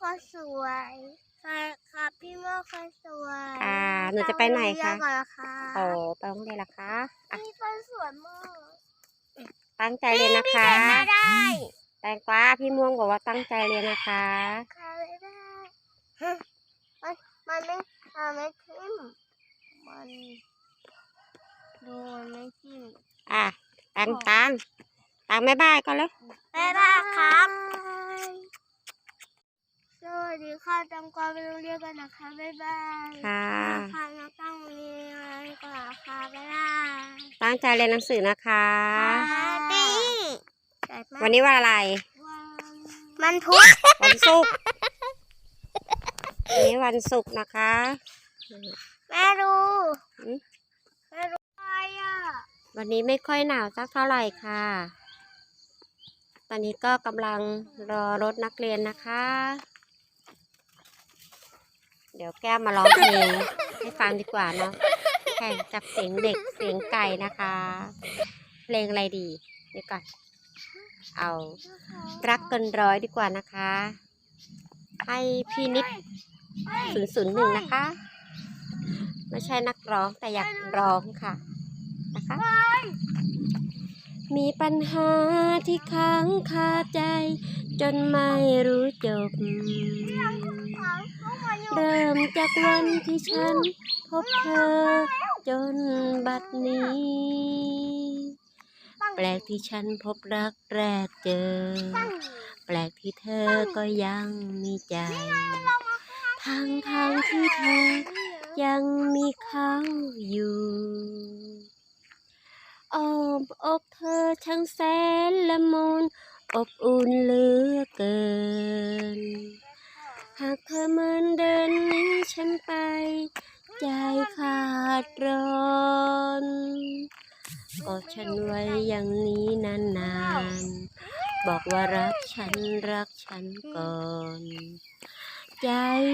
คนสวยใช่ครับพี่โมคนสวยอ่าหนูจะไปไหนคะเรียนก่อนนะคะโอ้ไปโรงเรียนละคะอะพี่คนสวยมากตั้งใจเรียนนะคะไม่ได้แตงกวาพี่ม่วงบอกว่าตั้งใจเรียนนะคะค่ะไม่ได้ฮะมันมันไม่มันไม่ทิ่มมันดูมันไม่ทิ่มอะตังตังตังไม่บายก่อนเลยบ๊ายบายครับส วัสดีค่ะจำกวาไปโรงเรียนกันนะคะ บ๊ายบายค่ะพาน้องตั้งเรียนก่อนค่ะบ๊ายบายตั้งใจเรียนหนังสือนะคะปิ้งวันนี้วันอะไร มันพุธวันศุกร์วันนี้วันศุกร์นะคะ แม่ดูอืมแม่ดูอะไรอะ วันนี้ไม่ค่อยหนาวสักเท่าไหร่ค่ะ ตอนนี้ก็กำลังรอรถนักเรียนนะคะ เดี๋ยวแก้มมาร้องเพลงให้ฟังดีกว่าเนาะแข่งจับเสียงเด็กเสียงไก่นะคะ เพลงอะไรดี เดี๋ยวก่อนเอา รักเกินร้อยดีกว่านะคะ ให้พี่นิดศูนย์ศูนย์หนึ่งนะคะ ไม่ใช่นักร้องแต่อยากร้องค่ะนะคะ มีปัญหาที่ค้างคาใจ จนไม่รู้จบ เริ่มจากวันที่ฉันพบเธอจนบัดนี้ แปลกที่ฉันพบรักแรกเจอ แปลกที่เธอก็ยังมีใจ ทางทางที่เธอยังมีเขาอยู่อ้อมอกเธอช่างแสนละมุนอบอุ่นเหลือเกิน หากเธอเมือนเดินหนี้ฉันไป ใจขาดร้อนกอดฉันไว้อย่างนี้นานๆ บอกว่ารักฉันรักฉันก่อน ใจ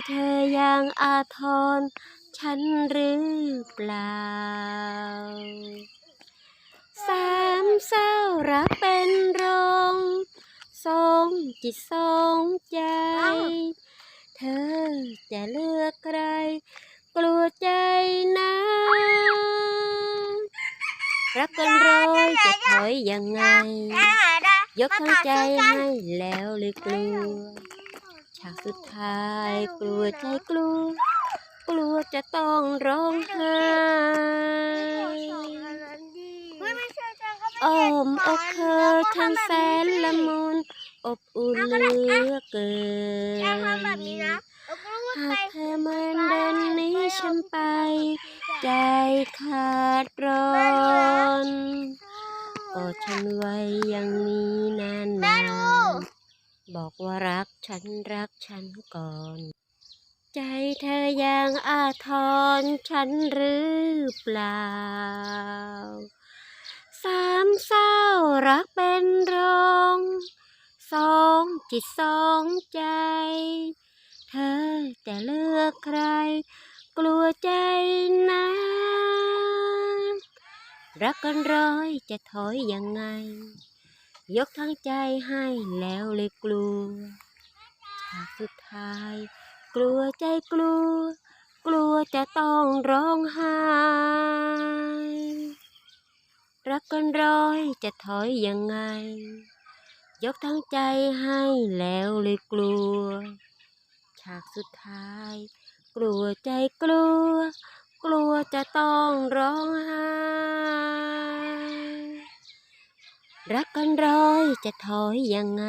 เธอยังอาทรฉันหรือเปล่า สามเศร้ารักเป็นรองสองจิตสองใจ เธอจะเลือกใคร กลัวใจนะรักกันร้อยจะถอยยังไง ยกทั้งใจให้แล้วเลยกลัวฉากสุดท้ายกลัวใจกลัว กลัวจะต้องร้องไห้อ้อมอกเธอช่างแสนละมุน อบอุ่นเหลือเกินหากเธอมือนเดินนี้ฉันไป ใจขาดร้อนกอดฉันไว้อย่างนี้นานนานบอกว่ารักฉันรักฉันก่อน ใจเธอยังอาทรฉันหรือเปล่า สามเศร้ารักเป็น จิตสองใจ เธอจะเลือกใคร กลัวใจนะรักกันร้อยจะถอยยังไง ยกทั้งใจให้แล้วเลยกลัวฉากสุดท้าย กลัวใจกลัว กลัวจะต้องร้องไห้รักกันร้อยจะถอยยังไง ยกทั้งใจให้แล้วเลยกลัว ฉากสุดท้าย กลัวใจกลัว กลัวจะต้องร้องไห้รักกันร้อยจะถอยยังไง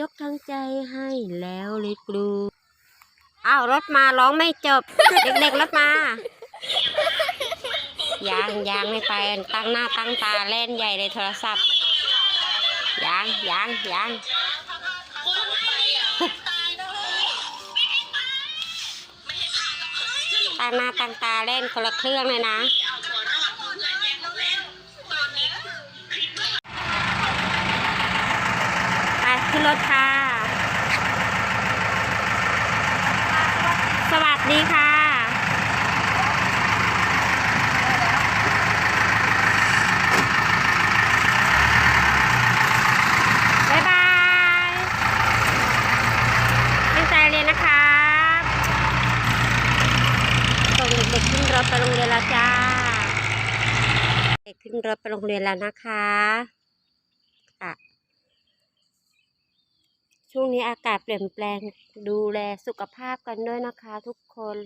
ยกทั้งใจให้แล้วเลยกลัวอ้าวรถมาร้องไม่จบ เด็กๆรถมายังยังไม่ไปตั้งหน้าตั้งตาเล่นใหญ่เลยโทรศัพท์ ยังยังยังตั้งหน้าตังตาเล่นคนละเครื่องเลยนะไปขึ้นรถค่ะ สวัสดีค่ะ บ๊ายบาย ไปโรงเรียนแล้วจ้า เด็ก ขึ้นรถไปโรงเรียนแล้วนะคะค่ะช่วงนี้อากาศเปลี่ยนแปลงดูแลสุขภาพกันด้วยนะคะทุกคน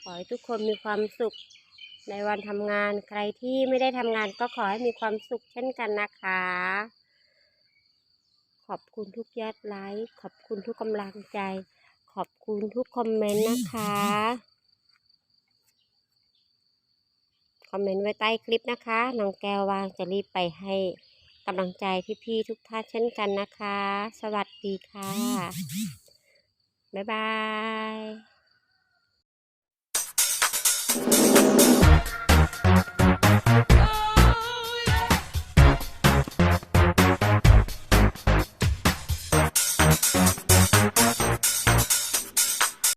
ขอให้ทุกคนมีความสุขในวันทำงานใครที่ไม่ได้ทำงานก็ขอให้มีความสุขเช่นกันนะคะ ขอบคุณทุกยอดไลค์ ขอบคุณทุกกำลังใจ ขอบคุณทุกคอมเมนต์นะคะ คอมเมนต์ไว้ใต้คลิปนะคะ น้องแก้ววางจะรีบไปให้กำลังใจพี่ๆทุกท่านเช่นกันนะคะ สวัสดีค่ะ บ๊ายบาย